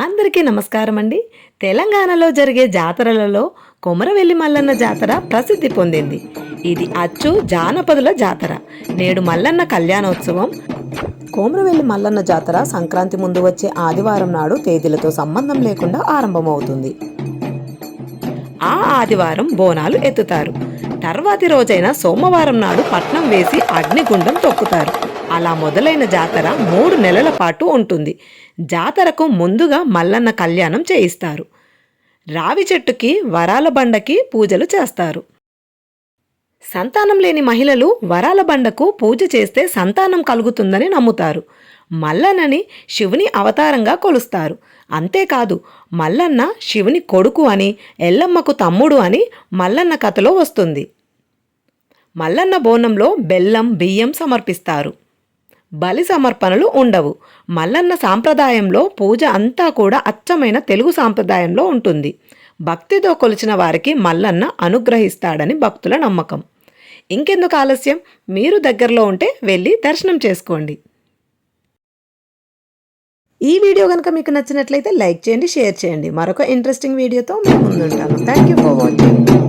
అందరికీ నమస్కారం అండి. తెలంగాణలో జరిగే జాతరలలో కొమరవెల్లి మల్లన్న జాతర ప్రసిద్ధి పొందింది. ఇది అచ్చు జానపదుల జాతర. నేడు మల్లన్న కళ్యాణోత్సవం. కోమరవెల్లి మల్లన్న జాతర సంక్రాంతి ముందు వచ్చే ఆదివారం నాడు తేదీలతో సంబంధం లేకుండా ఆరంభమవుతుంది. ఆ ఆదివారం బోనాలు ఎత్తుతారు. తర్వాతి రోజైన సోమవారం నాడు పట్నం వేసి అగ్నిగుండం తొక్కుతారు. అలా మొదలైన జాతర మూడు నెలల పాటు ఉంటుంది. జాతరకు ముందుగా మల్లన్న కళ్యాణం చేయిస్తారు. రావి చెట్టుకి వరాల బండకి పూజలు చేస్తారు. సంతానం లేని మహిళలు వరాల బండకు పూజ చేస్తే సంతానం కలుగుతుందని నమ్ముతారు. మల్లన్నని శివుని అవతారంగా కొలుస్తారు. అంతేకాదు మల్లన్న శివుని కొడుకు అని ఎల్లమ్మకు తమ్ముడు అని మల్లన్న కథలో వస్తుంది. మల్లన్న బోనంలో బెల్లం బియ్యం సమర్పిస్తారు. బలి సమర్పణలు ఉండవు. మల్లన్న సాంప్రదాయంలో పూజ అంతా కూడా అచ్చమైన తెలుగు సాంప్రదాయంలో ఉంటుంది. భక్తితో కొలిచిన వారికి మల్లన్న అనుగ్రహిస్తాడని భక్తుల నమ్మకం. ఇంకెందుకు ఆలస్యం? మీరు దగ్గరలో ఉంటే వెళ్ళి దర్శనం చేసుకోండి. ఈ వీడియో కనుక మీకు నచ్చినట్లయితే లైక్ చేయండి షేర్ చేయండి. మరొక ఇంట్రెస్టింగ్ వీడియోతో మేము ముందుంటాను థ్యాంక్ యూ ఫర్ వాచింగ్